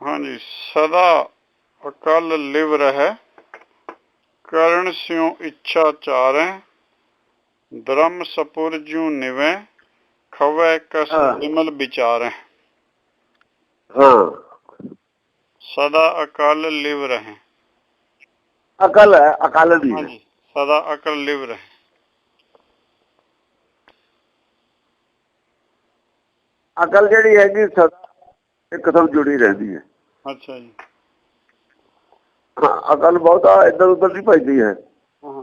ਹਾਂਜੀ ਸਦਾ ਅਕਲ ਲਿਵ ਰਹਿ ਕਰਨ ਸਿਉ ਇੱਛਾ ਚਾਰੈ ਧਰਮ ਸਪੁਰ ਜੂ ਨਿਵੈ ਖਵੈ ਕਸ। ਨਿਮਲ ਵਿਚਾਰੈ। ਹਾਂ। ਸਦਾ ਅਕਲ ਲਿਵ ਰਹਿ। ਅਕਲ ਹੈ ਅਕਲ ਦੀ ਸਦਾ ਅਕਲ ਲਿਵ ਰਹਿ। ਅਕਲ ਜਿਹੜੀ ਹੈਗੀ ਸਦਾ ਇੱਕ ਤੋਂ ਜੁੜੀ ਰਹਿੰਦੀ ਹੈ। ਅੱਛਾ ਜੀ। ਹਾਂ ਅਕਲ ਬਹੁਤਾ ਇੱਧਰ ਉੱਧਰ ਨਹੀਂ ਭਜਦੀ ਹੈ। ਹਾਂ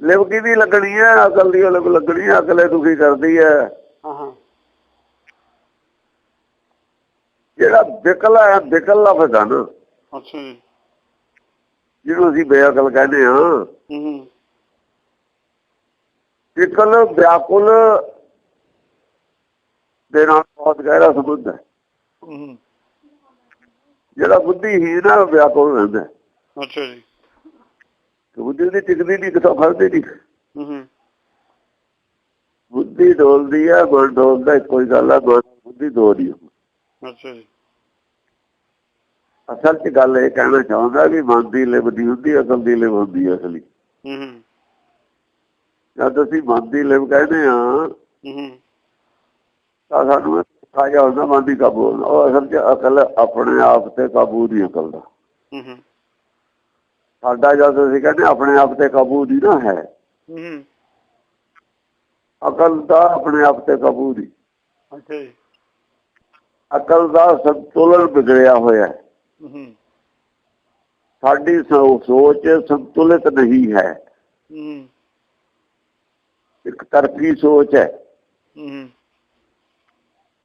ਲਿਵ ਕਿਹਦੀ ਲੱਗਣੀ ਹੈ? ਅਕਲ ਦੀ ਅਲੱਗ ਲੱਗਣੀ ਹੈ ਅਕਲੇ ਦੁਖੀ ਕਰਦੀ ਹੈ। ਹਾਂ ਹਾਂ। ਜਿਹੜਾ ਵਿਕਲ ਹੈ ਵਿਕਲ ਲਫ਼ਜ਼ ਆ ਨਾ ਅੱਛਾ ਜੀ। ਜਿਹਨੂੰ ਅਸੀਂ ਬੇਅਕਲ ਕਹਿੰਦੇ ਹਾਂ। ਹੂੰ ਹੂੰ। ਵਿਕਲ ਵਿਆਕੁਲ ਦੇ ਨਾਲ ਬਹੁਤ ਗਹਿਰਾ ਸੰਬੰਧ ਹੈ। ਜਿਹੜਾ ਬੁੱਧੀਹੀਨ ਹੈ ਉਹ ਵਿਆਕੁਲ ਰਹਿੰਦਾ। ਅੱਛਾ ਜੀ। ਤੇ ਬੁੱਧੀ ਦੀ ਟਿਕਦੀ ਨਹੀਂ ਕਿਥੋਂ ਫੜਦੀ ਨਹੀਂ। ਬੁੱਧੀ ਡੋਲਦੀ ਹੈ ਮਨ ਡੋਲਦਾ ਹੀ ਗੱਲ ਹੈ ਮਨ ਬੁੱਧੀ ਦੋ ਨਹੀਂ ਅੱਛਾ ਜੀ। ਅਸਲ 'ਚ ਗੱਲ ਇਹ ਕਹਿਣਾ ਚਾਹੁੰਦਾ ਵੀ ਮਨ ਦੀ ਲਿਵ ਦੀ ਹੁੰਦੀ ਅਕਲ ਦੀ ਲਿਵ ਹੁੰਦੀ ਅਸਲੀ। ਹੂੰ ਹੂੰ। ਜਦ ਅਸੀਂ ਮਨ ਦੀ ਲਿਵ ਕਹਿੰਦੇ ਆ ਹੂੰ। ਤਾਂ ਸਾਨੂੰ ਖਾਇਆ ਹੁੰਦਾ ਮਨ ਦੀ ਕਾਬੂ। ਉਹ ਅਸਲ 'ਚ ਅਕਲ ਆਪਣੇ ਆਪ ਤੇ ਕਾਬੂ ਦੀ ਅਕਲ ਦਾ। ਹੂੰ ਹੂੰ। ਸਾਡਾ ਜਦ ਅਸੀਂ ਕਹਿੰਦੇ ਆਪਣੇ ਆਪ ਤੇ ਕਾਬੂ ਦੀ ਨਾ ਹੈ ਅਕਲ ਦਾ ਆਪਣੇ ਆਪ ਤੇ ਕਾਬੂ ਦੀ। ਅਕਲ ਦਾ ਸੰਤੁਲਨ ਵਿਗੜਿਆ ਹੋਇਆ ਹੈ। ਸਾਡੀ ਸੋਚ ਸੰਤੁਲਿਤ ਨਹੀਂ ਹੈ। ਹੂੰ ਇੱਕ ਤਰਕੀ ਸੋਚ ਹੈ ਹੂੰ।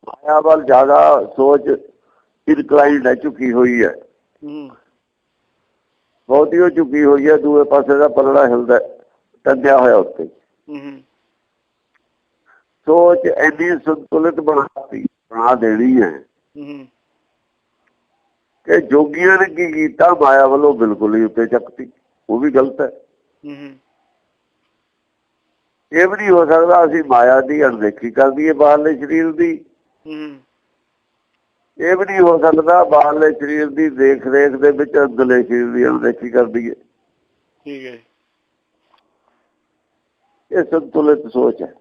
ਮਾਇਆ ਵੱਲ ਜ਼ਿਆਦਾ ਸੋਚ ਇਨਕਲਾਈਨਡ ਹੈ ਝੁਕੀ ਹੋਈ ਹੈ। ਹੂੰ। ਬਹੁਤੀ ਉਹ ਝੁਕੀ ਹੋਈ ਹੈ ਦੂਏ ਪਾਸੇ ਦਾ ਪਲੜਾ ਹਿਲਦਾ ਹੈ, ਟੰਗਿਆ ਹੋਇਆ ਉੱਤੇ। ਹੂੰ। ਹੂੰ ਸੋਚ ਐਨੀ ਸੰਤੁਲਿਤ ਬਣਾਤੀ ਬਣਾ ਦੇਣੀ ਹੈ। ਹੂੰ। ਕਿ ਜੋਗੀਆਂ ਨੇ ਕੀ ਕੀਤਾ ਮਾਇਆ ਵੱਲੋਂ ਬਿਲਕੁਲ ਹੀ ਉੱਤੇ ਚੱਕਤੀ। ਉਹ ਵੀ ਗਲਤ ਹੈ। ਹੂੰ। ਇਹ ਵੀ ਨਹੀਂ ਹੋ ਸਕਦਾ ਅਸੀਂ ਮਾਇਆ ਦੀ ਅਣਦੇਖੀ ਕਰ ਦਈਏ ਬਾਹਰਲੇ ਸਰੀਰ ਦੀ। ਹੂੰ ਇਹ ਵੀ ਨਹੀਂ ਹੋ ਸਕਦਾ ਬਾਹਰਲੇ ਸਰੀਰ ਦੀ ਦੇਖ ਰੇਖ ਦੇ ਵਿੱਚ ਅੰਦਰਲੇ ਸਰੀਰ ਦੀ ਅਣਦੇਖੀ ਕਰ ਦਈਏ। ਠੀਕ ਹੈ। ਇਹ ਸੰਤੁਲਿਤ ਸੋਚ ਹੈ।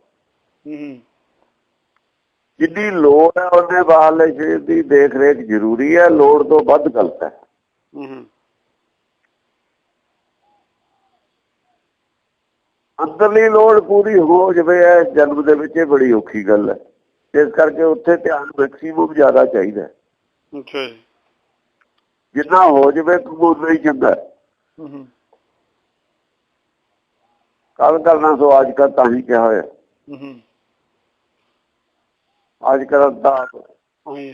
ਹੂੰ। ਜਿੰਨੀ ਲੋੜ ਹੈ ਉਹਨੇ ਬਾਹਰਲੇ ਸਰੀਰ ਦੀ ਦੇਖ ਰੇਖ ਜ਼ਰੂਰੀ ਹੈ ਲੋੜ ਤੋਂ ਵੱਧ ਗਲਤ ਹੈ। ਹੂੰ ਅੰਦਰਲੀ ਲੋੜ ਪੂਰੀ ਹੋ ਜਵੇ ਇਸ ਜਨਮ ਦੇ ਵਿੱਚ ਇਹ ਬੜੀ ਔਖੀ ਗੱਲ ਹੈ। ਇਸ ਕਰਕੇ ਉੱਥੇ ਧਿਆਨ ਮੈਕਸਿਮਮ ਜ਼ਿਆਦਾ ਚਾਹੀਦਾ। ਅੱਛਾ ਜੀ ਜਿੰਨਾ ਹੋ ਜਵੇ ਕਬੂਲ ਨਹੀਂ ਚੰਗਾ ਹੈ। ਕੱਲ ਕਰਨਾ ਸੋ ਅੱਜ ਕਰ ਤਾਂ ਹੀ ਕਿਹਾ ਹੋਇਆ ਹੂੰ ਅੱਜ ਕਰਨ ਦਾ ਹਾਂ ਜੀ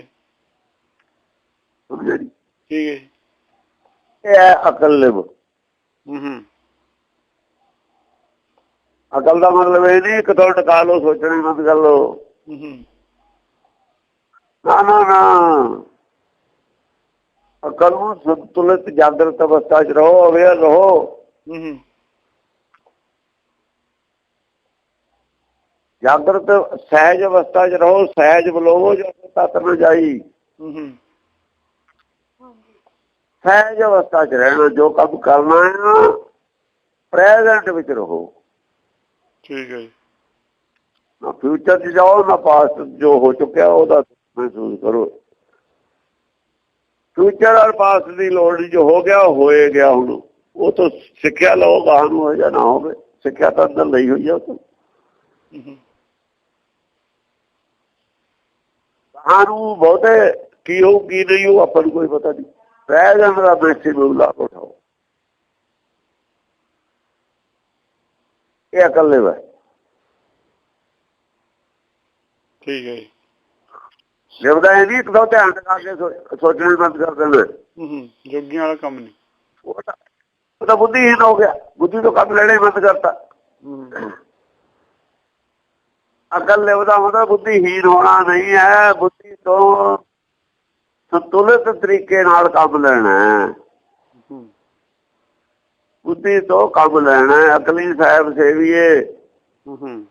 ਸਮਝੇ ਨੀ? ਠੀਕ ਹੈ। ਇਹ ਅਕਲ ਲਿਵ ਹੂੰ ਅਕਲ ਦਾ ਮਤਲਬ ਇਹ ਨਹੀਂ ਕਿ ਤੋਂ ਟਕਾ ਲਓ ਸੋਚਣੀ ਬੰਦ ਕਰ ਹੂੰ ਨਾ ਨਾ ਨਾ। ਅਕਲ ਨੂੰ ਸੰਤੁਲਿਤ ਜਾਗਰਤ ਅਵਸਥਾ 'ਚ ਰਹੋ ਅਵੇਅਰ ਰਹੋ। ਹੂੰ ਜਾਗਰਤ ਸਹਿਜ ਅਵਸਥਾ 'ਚ ਰਹੋ ਸਹਿਜ ਬਲੋਵੋ ਜਦੋਂ ਤੱਕ ਨਾ ਜਾਈ। ਹੂੰ ਸਹਿਜ ਅਵਸਥਾ 'ਚ ਰਹਿਣਾ ਜੋ ਕੰਮ ਕਰਨਾ ਹੈ ਪ੍ਰੈਜ਼ੈਂਟ ਵਿੱਚ ਰਹੋ। ਠੀਕ ਹੈ ਜੀ। ਨਾ ਫਿਊਚਰ 'ਚ ਜਾਓ, ਨਾ ਪਾਸਟ ਜੋ ਹੋ ਚੁੱਕਿਆ ਉਹਦਾ ਮਹਿਸੂਸ ਕਰੋ। ਫਿਊਚਰ ਔਰ ਪਾਸਟ ਦੀ ਲੋੜ ਜੋ ਹੋ ਗਿਆ, ਉਹ ਹੋਏ ਗਿਆ ਹੁਣ। ਉਹ ਤਾਂ ਸਿੱਖਿਆ ਲਓ ਬਾਹਰ ਨੂੰ ਹੋ ਜਾਂ ਨਾ ਹੋਵੇ। ਸਿੱਖਿਆ ਤਾਂ ਅੰਦਰ ਲਈ ਹੋਈ ਆ ਉਹ ਬਾਹਰ ਨੂੰ ਬਹੁਤੇ ਕੀ ਹੋ ਕੀ ਨਹੀਂ ਹੋਊ, ਆਪਾਂ ਨੂੰ ਕੋਈ ਪਤਾ ਨਹੀਂ। ਪ੍ਰੈਜ਼ੈਂਟ ਦਾ ਮੈਕਸਿਮਮ ਲਾਭ ਉਠਾਓ। ਇਹ ਅਕਲ ਵਾ ਠੀਕ ਹੈ ਜੀ। ਲਿਵਦਾ ਇਹ ਨਹੀਂ ਇੱਕ ਦੋ ਧਿਆਨ ਲਗਾ ਕੇ ਸੋ- ਸੋਚਣਾ ਬੰਦ ਕਰ ਦੇਣਾ ਹੂੰ ਜੋਗੀਆਂ ਵਾਲਾ ਕੰਮ ਨਹੀਂ। ਉਹ ਤਾਂ ਉਹ ਤਾਂ ਬੁੱਧੀਹੀਨ ਹੋ ਗਿਆ। ਬੁੱਧੀ ਤੋਂ ਕੰਮ ਲੈਣੇ ਬੰਦ ਕਰਤਾ। ਹੂੰ। ਅਕਲ ਲਿਵਦਾ ਹੁੰਦਾ ਬੁੱਧੀਹੀਨ ਹੋਣਾ ਨਹੀਂ ਹੈ। ਬੁੱਧੀ ਤੋਂ ਸੰਤੁਲਿਤ ਤਰੀਕੇ ਨਾਲ ਕੰਮ ਲੈਣਾ ਬੁੱਧੀ ਤੋਂ ਕੰਮ ਲੈਣਾ ਅਕਲੀ ਸਾਹਿਬ ਸੇਵੀਏ। ਹੂੰ।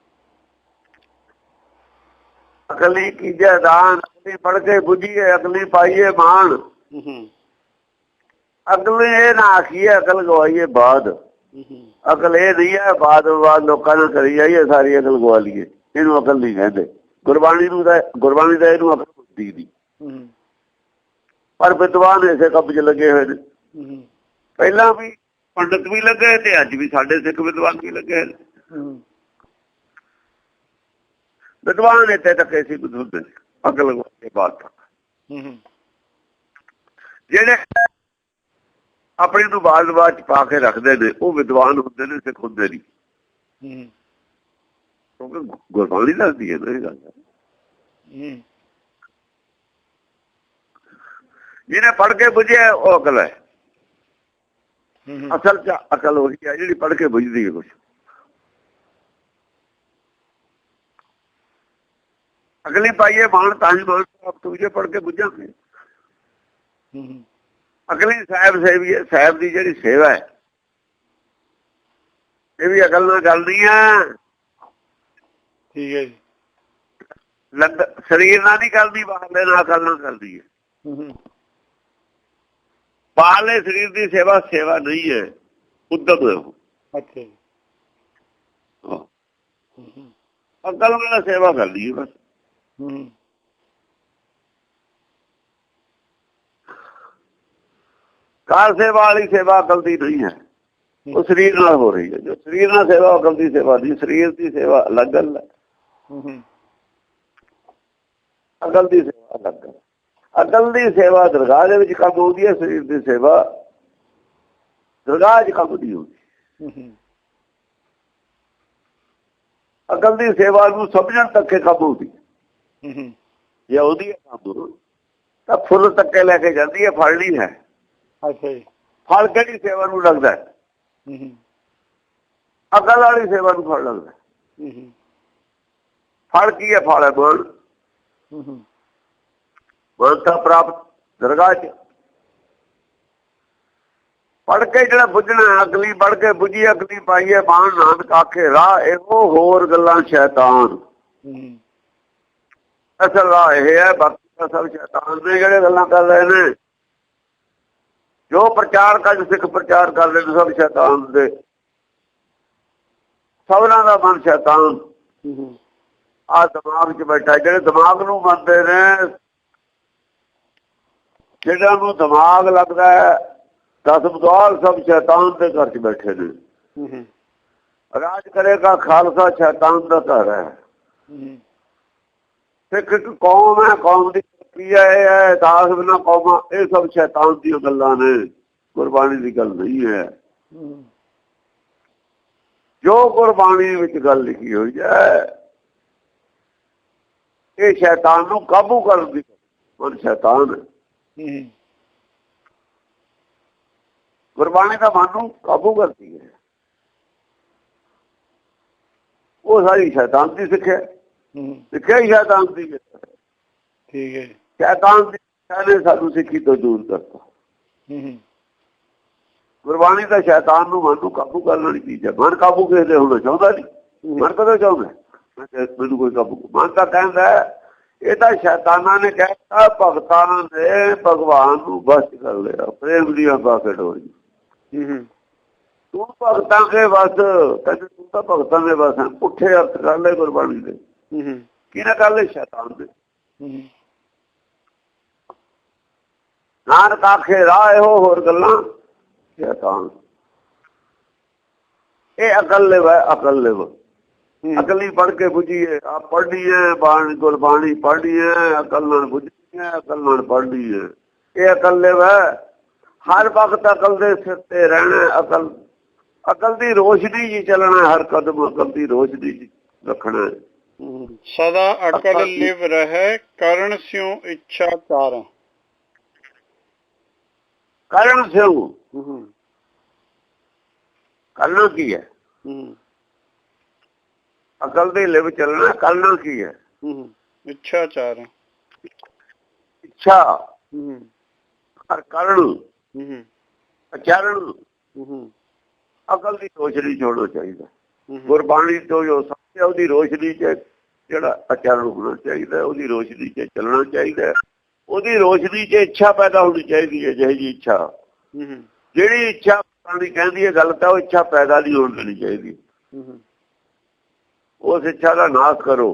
ਅਕਲੀ ਕੀਜੈ ਦਾਨ ਅਕਲੀ ਪੜ ਕੇ ਬੁਝੀਏ ਅਕਲੀ ਪਾਈਏ ਹੂੰ ਅਕਲ ਇਹ ਨਾ ਆਖੀਏ ਅਕਲ ਗਵਾਈਏ ਬਾਦ। ਅਕਲ ਇਹ ਨਹੀਂ ਹੈ ਬਾਦ ਬਾਦ ਲੋਕਾਂ ਨਾਲ ਕਰੀ ਜਾਈਏ ਸਾਰੀ ਅਕਲ ਗਵਾ ਲਈਏ। ਇਹਨੂੰ ਅਕਲ ਨਹੀਂ ਕਹਿੰਦੇ। ਗੁਰਬਾਣੀ ਨੂੰ ਤਾਂ ਗੁਰਬਾਣੀ ਦਾ ਇਹਨੂੰ ਅਕਲ ਦੀ ਹੂੰ ਪਰ ਵਿਦਵਾਨ ਇਸੇ 'ਚ ਲੱਗੇ ਹੋਏ ਨੇ। ਪਹਿਲਾਂ ਵੀ ਪੰਡਤ ਵੀ ਲੱਗੇ ਤੇ ਅੱਜ ਵੀ ਸਾਡੇ ਸਿੱਖ ਵਿਦਵਾਨ ਵੀ ਲੱਗੇ ਨੇ। ਵਿਦਵਾਨ ਇੱਥੇ ਤੱਕ ਐਸੀ ਬੁੱਧ ਨੇ ਅਕਲ ਹੂੰ ਹੂੰ। ਜਿਹੜੇ ਆਪਣੀ ਨੂੰ ਬਾਜ਼-ਬਾਜ਼ ਚ ਪਾ ਕੇ ਰੱਖਦੇ ਨੇ ਉਹ ਵਿਦਵਾਨ ਹੁੰਦੇ ਨੇ ਸਿੱਖ ਹੁੰਦੇ ਨਹੀਂ। ਹੂੰ ਕਿਉਂਕਿ ਗੁਰਬਾਣੀ ਦੱਸਦੀ ਹੈ ਨਾ ਇਹ ਗੱਲ। ਹੂੰ। ਜਿਹਨੇ ਪੜ ਕੇ ਬੁਝਿਆ ਉਹ ਅਕਲ ਹੈ। ਅਸਲ ਚ ਅਕਲ ਉਹੀ ਹੈ ਜਿਹੜੀ ਪੜ ਕੇ ਬੁਝਦੀ ਹੈ ਕੁਝ ਅਗਲੀ ਪਾਈਏ ਬਾਣ ਤਾਂ ਹੀ ਬਾਣ ਆਪ ਤੁਝੇ ਪੜ ਕੇ ਬੁਝਾਂਗੇ ਅਗਲੀ ਸਾਹਿਬ ਸੇਵੀ ਸਾਹਿਬ ਦੀ ਜਿਹੜੀ ਸੇਵਾ ਹੈ। ਇਹ ਵੀ ਅਕਲ ਨਾਲ ਚੱਲਦੀ ਹੈ। ਠੀਕ ਹੈ ਜੀ। ਲੰਗ ਸਰੀਰ ਨਾਲ ਨਹੀਂ ਕਰਦੀ ਬਾਹਰਲੇ ਨਾਲ ਅਕਲ ਨਾਲ ਕਰਦੀ ਹੈ। ਬਾਹਰਲੇ ਸਰੀਰ ਦੀ ਸੇਵਾ ਸੇਵਾ ਨਹੀਂ ਹੈ। ਉਦਮ ਹੈ। ਅੱਛਾ ਅਕਲ ਨਾਲ ਸੇਵਾ ਕਰਦੀ ਹੈ ਬਸ। ਹੂੰ। ਕਾਰ ਸੇਵਾ ਵਾਲੀ ਸੇਵਾ ਅਕਲ ਦੀ ਨਹੀਂ ਹੈ। ਉਹ ਸਰੀਰ ਨਾਲ ਹੋ ਰਹੀ ਹੈ। ਜੋ ਸਰੀਰ ਨਾਲ ਸੇਵਾ ਅਕਲ ਦੀ ਸੇਵਾ ਦੀ ਸਰੀਰ ਦੀ ਸੇਵਾ ਅਲੱਗ ਗੱਲ ਹੈ। ਅਕਲ ਦੀ ਸੇਵਾ ਅਲੱਗ ਹੈ। ਅਕਲ ਦੀ ਸੇਵਾ ਦਰਗਾਹ ਦੇ ਵਿੱਚ ਕੰਮ ਆਉਂਦੀ ਹੈ। ਸਰੀਰ ਦੀ ਸੇਵਾ ਦਰਗਾਹ 'ਚ ਕੰਮ ਨਹੀਂ ਹੁੰਦੀ ਅਕਲ ਦੀ ਸੇਵਾ ਨੂੰ ਸਮਝਣ ਤੱਕ ਕੰਮ ਆਉਂਦੀ ਹੈ। ਜੇ ਉਹਦੀ ਕੰਮ। ਤਾਂ ਫੁੱਲ ਤੱਕੇ ਲੈ ਕੇ ਜਾਂਦੀ ਹੈ ਫਲ ਨਹੀਂ ਹੈ। ਅੱਛਾ ਜੀ। ਫਲ ਕਿਹੜੀ ਸੇਵਾ ਨੂੰ ਲੱਗਦਾ ਹੈ? ਅਕਲ ਵਾਲੀ ਸੇਵਾ ਨੂੰ ਫਲ ਲੱਗਦਾ ਫਲ ਕੀ ਹੈ? ਫਲ ਹੈ ਬੋਲ। ਹੂੰ ਮਨਤਾ ਪ੍ਰਾਪਤ ਦਰਗਾਹ ਚ। ਪੜ ਕੇ ਜਿਹੜਾ ਬੁੱਝਣਾ ਅਗਲੀ ਪੜ ਕੇ ਬੁੱਝੀ ਅਗਲੀ ਪਾਈਏ ਬਾਣ ਨਾਨਕ ਆਖੇ ਰਾਹ ਇਹੋ ਹੋਰ ਗੱਲਾਂ ਸ਼ੈਤਾਨ। ਅਸਲ ਰਾਹ ਇਹ ਹੈ ਬਾਕੀ ਸਭ ਸ਼ੈਤਾਨ ਨੇ ਜਿਹੜੇ ਗੱਲਾਂ ਕਰ ਰਹੇ ਨੇ। ਜੋ ਪ੍ਰਚਾਰ ਕਰ ਸਿੱਖ ਪ੍ਰਚਾਰ ਕਰ ਰਹੇ ਨੇ ਸਭ ਸ਼ੈਤਾਨ ਦੇ। ਸਭਨਾਂ ਦਾ ਮਨ ਸ਼ੈਤਾਨ। ਆ ਦਿਮਾਗ 'ਚ ਬੈਠਾ ਜਿਹੜੇ ਦਿਮਾਗ ਨੂੰ ਮੰਨਦੇ ਨੇ ਜਿਹੜਾ ਨੂੰ ਦਿਮਾਗ ਲੱਗਦਾ ਹੈ ਦਸ ਬਦੌਲ ਸਭ ਸ਼ੈਤਾਨ ਦੇ ਘਰ 'ਚ ਬੈਠੇ ਨੇ। ਰਾਜ ਕਰੇਗਾ ਖਾਲਸਾ ਸ਼ੈਤਾਨ ਦਾ ਘਰ ਹੈ। ਹੂੰ। ਸਿੱਖ ਇੱਕ ਕੌਮ ਹੈ ਕੌਮ ਦੀ ਕੀ ਹੈ ਇਹ ਦਾਸ ਬਿਨਾ ਕੌਮਾਂ ਇਹ ਸਭ ਸ਼ੈਤਾਨ ਦੀਆਂ ਗੱਲਾਂ ਨੇ। ਗੁਰਬਾਣੀ ਦੀ ਗੱਲ ਨਹੀਂ ਹੈ। ਜੋ ਗੁਰਬਾਣੀ ਵਿੱਚ ਗੱਲ ਲਿਖੀ ਹੋਈ ਹੈ ਇਹ ਸ਼ੈਤਾਨ ਨੂੰ ਕਾਬੂ ਕਰਨ ਦੀ ਮਨ ਸ਼ੈਤਾਨ ਹੈ। ਗੁਰਬਾਣੀ ਦਾ ਮਨ ਨੂੰ ਕਾਬੂ ਕਰਦੀ ਹੈ। ਉਹ ਸਾਰੀ ਸ਼ੈਤਾਨ ਦੀ ਸਿੱਖਿਆ ਹੂੰ। ਸਿੱਖਿਆ ਹੀ ਸ਼ੈਤਾਨ ਦੀ। ਠੀਕ ਹੈ ਸ਼ੈਤਾਨ ਦੀ ਨੇ ਸਾਨੂੰ ਸਿੱਖੀ ਤੋਂ ਦੂਰ ਕਰਤਾ। ਹੂੰ ਗੁਰਬਾਣੀ ਦਾ ਸ਼ੈਤਾਨ ਨੂੰ ਮਨ ਨੂੰ ਕਾਬੂ ਕਰਨ ਵਾਲੀ ਚੀਜ਼ ਹੈ। ਮਨ ਕਾਬੂ ਕਿਸੇ ਦੇ ਹੋਣਾ ਚਾਹੁੰਦਾ ਨਹੀਂ ਮਨ ਕਦੋਂ ਚਾਹੁੰਦਾ ਮੈਨੂੰ ਕੋਈ ਕਾਬੂ ਮਨ ਤਾਂ ਕਹਿੰਦਾ ਇਹ ਤਾਂ ਸ਼ੈਤਾਨਾਂ ਨੇ ਕਹਿਤਾ ਭਗਤਾਂ ਨੇ ਭਗਵਾਨ ਨੂੰ ਬਸ ਕਰ ਲਿਆ। ਪ੍ਰੇਮ ਦੀਆਂ ਬਾਕੇ ਡੋਰੀ ਹੂੰ ਹੂੰ। ਤੂੰ ਭਗਤਾਂ ਦੇ ਬਸ ਕਹਿੰਦੇ ਤੂੰ ਤਾਂ ਭਗਤਾਂ ਦੇ ਬਸ ਹੈ। ਪੁੱਠੇ ਅਰਥ ਕਰ ਲੈ ਗੁਰਬਾਣੀ ਦੇ। ਹੂੰ। ਕਿਹਨਾਂ ਕਰ ਲੈ ਸ਼ੈਤਾਨ ਹੂੰ। ਨਾਨਕ ਆਖੇ ਰਾਹ ਇਹੋ ਹੋਰ ਗੱਲਾਂ। ਸ਼ੈਤਾਨ। ਇਹ ਅਕਲ ਲੈ ਵਾ ਅਕਲ ਲੈ ਅਕਲ ਨਹੀਂ ਪੜ ਕੇ ਬੁਝੀਏ ਆ ਬਾਣੀ ਗੁਰਬਾਣੀ ਪੜ੍ਹਨੀ ਹੈ ਅਕਲ ਨਾਲ ਬੁਝਣੀ ਹੈ ਅਕਲ ਨਾਲ ਪੜ੍ਹਨੀ ਹੈ। ਇਹ ਅਕਲ ਲੈ ਵਾ ਹਰ ਵਕਤ ਅਕਲ ਦੇ ਸਿਰ ਤੇ ਰਹਿਣਾ ਅਕਲ। ਅਕਲ ਦੀ ਰੋਸ਼ਨੀ ਜੀ ਚੱਲਣਾ ਹਰ ਕਦਮ ਅਕਲ ਦੀ ਰੋਸ਼ਨੀ ਜੀ ਰੱਖਣਾ। ਸਦਾ ਅਕਲ ਲਿਵ ਰਹਿ ਕਰਨ ਸਿਉ ਇੱਛਾ ਚਾਰ ਕਰਨ ਸਿਉ। ਕਰਨਾ ਕੀ ਹੈ? ਹੂੰ। ਅਕਲ ਦੇ ਲਿਵ ਚੱਲਣਾ ਕਰਨਾ ਕੀ ਹੈ? ਹੂੰ ਇੱਛਾ ਚਾਰ। ਇੱਛਾ। ਹੂੰ ਹਰ ਕਰਨ। ਹੂੰ ਅਕਲ ਦੀ ਰੋਸ਼ਨੀ ਛੋੜੋ ਚਾਹੀਦਾ। ਗੁਰਬਾਣੀ ਤੋਂ ਜੋ ਸੱਚਿਆ ਉਹਦੀ ਰੋਸ਼ਨੀ ਚ ਜਿਹੜਾ ਆਚਰਣ ਹੋਣਾ ਚਾਹੀਦਾ ਉਹਦੀ ਰੋਸ਼ਨੀ 'ਚ ਚੱਲਣਾ ਚਾਹੀਦਾ। ਉਹਦੀ ਰੋਸ਼ਨੀ 'ਚ ਇੱਛਾ ਪੈਦਾ ਹੋਣੀ ਚਾਹੀਦੀ ਹੈ ਜਿਹੀ ਜੀ ਇੱਛਾ। ਜਿਹੜੀ ਇੱਛਾ ਪਾਣੀ ਕਹਿੰਦੀ ਹੈ ਗਲਤ ਹੈ ਉਹ ਇੱਛਾ ਪੈਦਾ ਨਹੀਂ ਹੋਣ ਚਾਹੀਦੀ। ਉਸ ਇੱਛਾ ਦਾ ਨਾਸ਼ ਕਰੋ।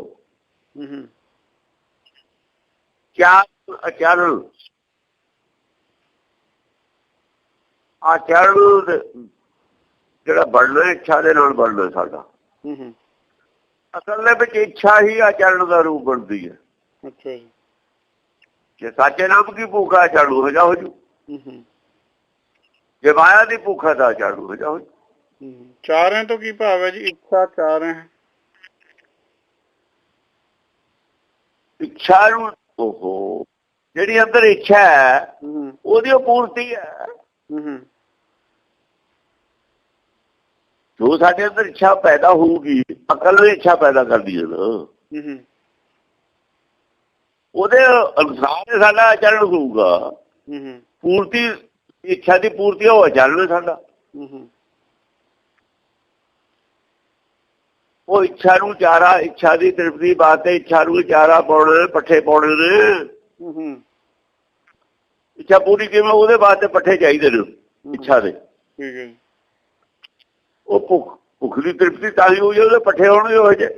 ਕਿਆ ਆਚਰਣ। ਆਚਰਣ ਜਿਹੜਾ ਬਣਨਾ ਇੱਛਾ ਦੇ ਨਾਲ ਬਣਨਾ ਸਾਡਾ। ਹੂੰ ਹੂੰ। ਅਸਲ ਦੇ ਵਿੱਚ ਇੱਛਾ ਹੀ ਆਚਰਣ ਦਾ ਰੂਪ ਬਣਦੀ ਹੈ। ਅੱਛਾ ਜੀ। ਜੇ ਸਾਚੇ ਨਾਮ ਕੀ ਭੁੱਖ ਆਚਰਣ ਹੋ ਜਾ। ਹੋ ਜੂ ਜੇ ਮਾਇਆ ਦੀ ਭੁੱਖ ਤਾਂ ਆਚਰਣ ਹੋ ਜਾ। ਹੋ। ਚਾਰਾਂ ਤੋਂ ਕੀ ਭਾਵ ਹੈ ਜੀ? ਇੱਛਾ ਚਾਰ ਹੈ ਇੱਛਾ ਨੂੰ ਓਹੋ ਜਿਹੜੀ ਅੰਦਰ ਇੱਛਾ ਹੈ ਉਹਦੀ ਉਹ ਪੂਰਤੀ ਹੂੰ। ਜੋ ਸਾਡੇ ਅੰਦਰ ਇੱਛਾ ਪੈਦਾ ਹੋਊਗੀ ਅਕਲ ਨੇ ਇੱਛਾ ਪੈਦਾ ਕਰਦੀ ਹੈ ਨਾ। ਹੂੰ ਹੂੰ। ਉਹਦੇ ਅਨੁਸਾਰ ਹੀ ਸਾਡਾ ਆਚਰਣ ਹੋਊਗਾ। ਹੂੰ ਹੂੰ। ਪੂਰਤੀ ਇੱਛਾ ਦੀ ਪੂਰਤੀ ਉਹ ਆਚਰਣ ਹੈ ਸਾਡਾ। ਹੂੰ ਹੂੰ। ਉਹ ਇੱਛਾ ਨੂੰ ਚਾਰਾ ਇੱਛਾ ਦੀ ਤ੍ਰਿਪਤੀ ਬਾਤੇ ਇੱਛਾ ਨੂੰ ਚਾਰਾ ਪਾਉਣੇ ਪੱਠੇ ਪਾਉਣੇ। ਨੇ ਹੂੰ ਹੂੰ। ਇੱਛਾ ਪੂਰੀ ਕਿਵੇਂ ਉਹਦੇ ਵਾਸਤੇ ਪੱਠੇ ਚਾਹੀਦੇ ਨੇ ਇੱਛਾ ਦੇ। ਹੈ ਉਹ ਭੁੱਖ ਭੁੱਖ ਦੀ ਤ੍ਰਿਪਤੀ ਤਾਂ ਹੀ ਹੋਈ ਉਹਦੇ ਪੱਠੇ ਹੋਣਗੇ ਉਹ ਜੇ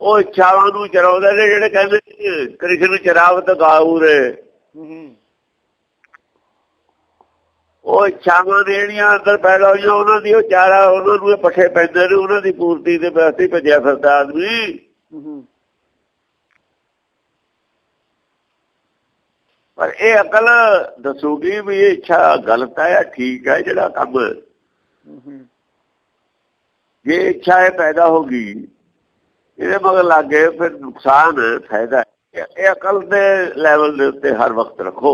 ਉਹ ਇੱਛਾਵਾਂ ਨੂੰ ਚਰਾਉਂਦੇ ਨੇ ਜਿਹੜੇ ਕਹਿੰਦੇ ਨੇ, ਕ੍ਰਿਸ਼ਨ ਚਰਾਵਤ ਗਾਉ ਰੇ ਹੂੰ ਹੂੰ ਉਹ ਇੱਛਾਵਾਂ ਜਿਹੜੀਆਂ ਅੰਦਰ ਪੈਦਾ ਹੋਈਆਂ ਉਹਨਾਂ ਦੀ ਉਹ ਚਾਰਾ ਉਹਨਾਂ ਨੂੰ ਪੱਠੇ ਪੈਂਦੇ ਨੇ ਉਹਨਾਂ ਦੀ ਪੂਰਤੀ ਦੇ ਵਾਸਤੇ ਭੱਜਿਆ ਫਿਰਦਾ ਆਦਮੀ। ਪਰ ਇਹ ਅਕਲ ਦੱਸੂਗੀ ਵੀ ਇਹ ਇੱਛਾ ਗਲਤ ਹੈ ਜਾਂ ਠੀਕ ਹੈ ਜਿਹੜਾ ਕੰਮ ਜੇ ਇੱਛਾ ਇਹ ਪੈਦਾ ਹੋ ਗਈ ਇਹਦੇ ਮਗਰ ਲੱਗ ਫਿਰ ਨੁਕਸਾਨ ਫਾਇਦਾ। ਇਹ- ਅਕਲ ਦੇ ਲੈਵਲ ਦੇ ਉੱਤੇ ਹਰ ਵਕਤ ਰੱਖੋ।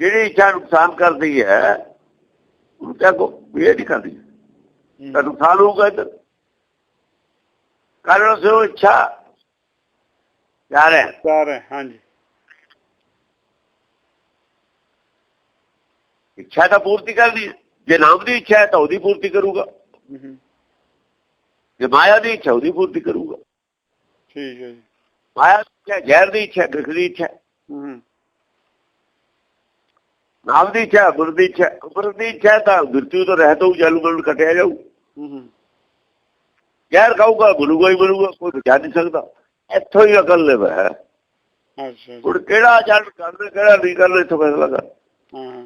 ਜਿਹੜੀ ਇੱਛਾ ਨੁਕਸਾਨ ਕਰਦੀ ਹੈ ਉਹ ਕੋ ਇਹ ਨਹੀਂ ਕਰਦੀ। ਤਾਂ ਨੁਕਸਾਨ ਹੋਊਗਾ ਇੱਧਰ। ਕਾਰਨ ਸੇ ਇੱਛਾ ਯਾਰ ਹੈ ਚਾਰ ਹੈ ਹਾਂਜੀ। ਇੱਛਾ ਤਾਂ ਪੂਰਤੀ ਕਰਦੀ ਹੈ ਜੇ ਨਾਮ ਦੀ ਇੱਛਾ ਹੈ ਤਾਂ ਉਹਦੀ ਪੂਰਤੀ ਕਰੂਗਾ। ਜੇ ਮਾਇਆ ਦੀ ਇੱਛਾ ਉਹਦੀ ਪੂਰਤੀ ਕਰੂਗਾ। ਠੀਕ ਹੈ ਜੀ। ਮਾਇਆ ਦੀ ਜ਼ਹਿਰ ਦੀ ਇੱਛਾ ਗ੍ਰਖ ਦੀ ਇੱਛਾ ਨਾਮ ਦੀ ਇੱਛਾ ਗੁਰ ਦੀ ਇੱਛਾ ਗੁਰ ਦੀ ਇੱਛਾ ਤਾਂ ਮ੍ਰਿਤੂ ਤੋਂ ਰਹਿਤ ਹੋਊ ਜਲ ਮਨ ਕਟਿਆ ਜਾਊ। ਜ਼ਹਿਰ ਖਾਊਗਾ ਬੁਲੂਗਾ ਹੀ ਬੁਲੂਗਾ ਕੋਈ ਬਚਾ ਨਹੀਂ ਸਕਦਾ। ਇੱਥੋਂ ਹੀ ਅਕਲ ਲੈ ਹੈ ਅੱਛਾ ਹੁਣ ਕਿਹੜਾ ਆਚਰਣ ਕਰਨਾ ਕਿਹੜਾ ਨਹੀਂ ਕਰਨਾ ਇੱਥੋਂ ਫੈਸਲਾ ਕਰ। ਹਾਂ।